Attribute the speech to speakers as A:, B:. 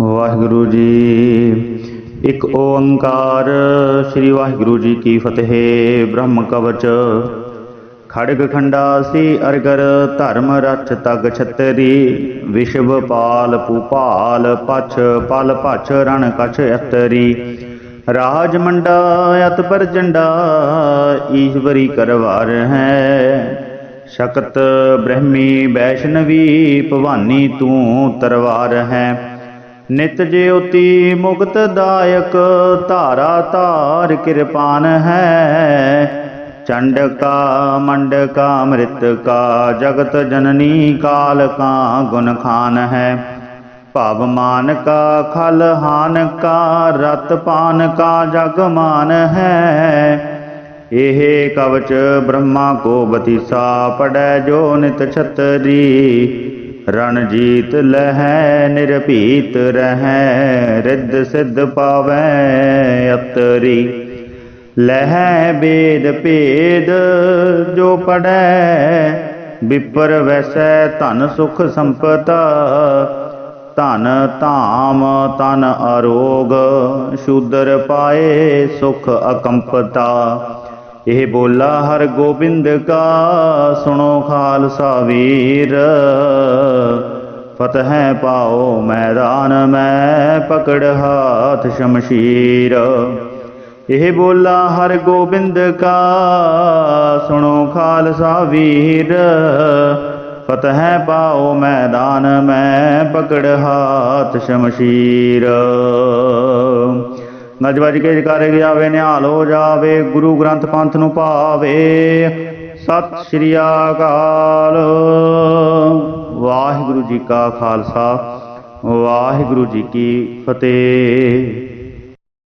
A: ਵਾਹਿਗੁਰੂ ਜੀ। ਇੱਕ ਓੰਕਾਰ, ਸ੍ਰੀ ਵਾਹਿਗੁਰੂ ਜੀ ਕੀ ਫਤਿਹ, ਬ੍ਰਹਮ ਕਵਚ। ਖੜਗ ਖੰਡਾ ਸੀ ਅਰਗਰ, ਧਰਮ ਰਚ ਤਗ ਛਤਰੀ। ਵਿਸ਼ਵ ਪਾਲ ਪੂਪਾਲ ਪਛ, ਪਲ ਪਛ ਰਣ ਕਛ ਅਤਰੀ। ਰਾਜ ਮੰਡਾ, ਅਤ ਪਰ ਜੰਡਾ, ਈਸ਼ਵਰੀ ਕਰਵਾਰ ਹੈ। ਸ਼ਕਤ ਬ੍ਰਹਮੀ ਵੈਸ਼ਨਵੀ ਭਵਾਨੀ ਤੂੰ ਤਰਵਾਰ ਹੈ। ਨਿਤ ਜਿਉਤੀ ਮੁਕਤ ਦਾਇਕ, ਧਾਰਾ ਧਾਰ ਕਿਰਪਾਨ ਹੈ। ਚੰਡਕਾ, ਮੰਡਕਾ, ਮ੍ਰਿਤਕਾ, ਜਗਤ ਜਨਨੀ ਕਾਲ ਕਾ ਗੁਣ ਖਾਨ ਹੈ। ਭਵ ਮਾਨ ਕਾ ਖਲ ਹਾਨ ਕਾ ਰਤ ਪਾਨ ਕਾ ਜਗ ਮਾਨ ਹੈ। ਇਹ ਕਵਚ ਬ੍ਰਹਮਾ ਕੋ ਬਤੀਸਾ ਪੜੈ ਜੋ ਨਿਤ ਛਤਰੀ। ਰਣਜੀਤ ਲਹੈ ਨਿਰਭੀਤ ਰਹੈ, ਰਿੱਧ ਸਿੱਧ ਪਾਵੈ ਅਤਰੀ। ਲਹੈ ਬੇਦ ਭੇਦ ਜੋ ਪੜੈ ਵਿਪਰ ਵੈਸੈ ਧਨ ਸੁਖ ਸੰਪਤਾ। ਧਨ ਧਾਮ ਤਨ ਅਰੋਗ, ਸ਼ੂਦਰ ਪਾਏ ਸੁਖ ਅਕੰਪਤਾ। ਇਹ ਬੋਲਾ ਹਰ ਗੋਬਿੰਦ ਕਾ, ਸੁਣੋ ਖਾਲਸਾ ਵੀਰ। ਫਤਿਹ ਪਾਓ ਮੈਦਾਨ, ਮੈਂ ਪਕੜ ਹਾਥ ਸ਼ਮਸ਼ੀਰ। ਇਹ ਬੋਲਾ ਹਰ ਗੋਬਿੰਦ ਕਾ, ਸੁਣੋ ਖਾਲਸਾ ਵੀਰ। ਫਤਿਹ ਪਾਓ ਮੈਦਾਨ, ਮੈਂ ਪਕੜ ਹਾਥ ਸ਼ਮਸ਼ੀਰ। ਨਜ ਵੱਜ ਕੇ ਜਕਾਰੇ ਜਾਵੇ ਨਿਹਾਲ ਹੋ ਜਾਵੇ, ਗੁਰੂ ਗ੍ਰੰਥ ਪੰਥ ਨੂੰ ਭਾਵੇ। ਸਤਿ ਸ਼੍ਰੀ ਅਕਾਲ। ਵਾਹਿਗੁਰੂ ਜੀ ਕਾ ਖਾਲਸਾ, ਵਾਹਿਗੁਰੂ ਜੀ ਕੀ ਫਤਿਹ।